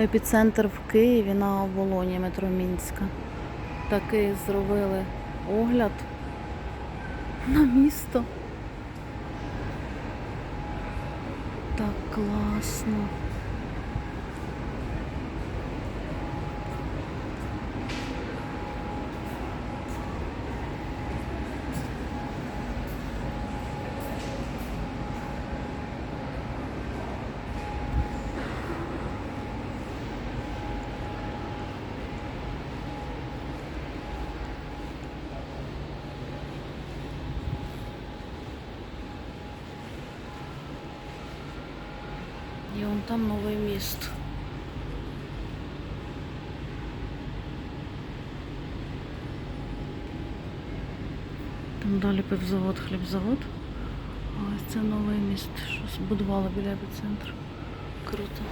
епіцентр в Києві на оболоні метро Мінська. Такий зробили огляд на місто. Так класно. І вон там новое место. Там далі пивзавод, хлібзавод. А ось це новий міст. Щось будували біля епіцентру. Круто.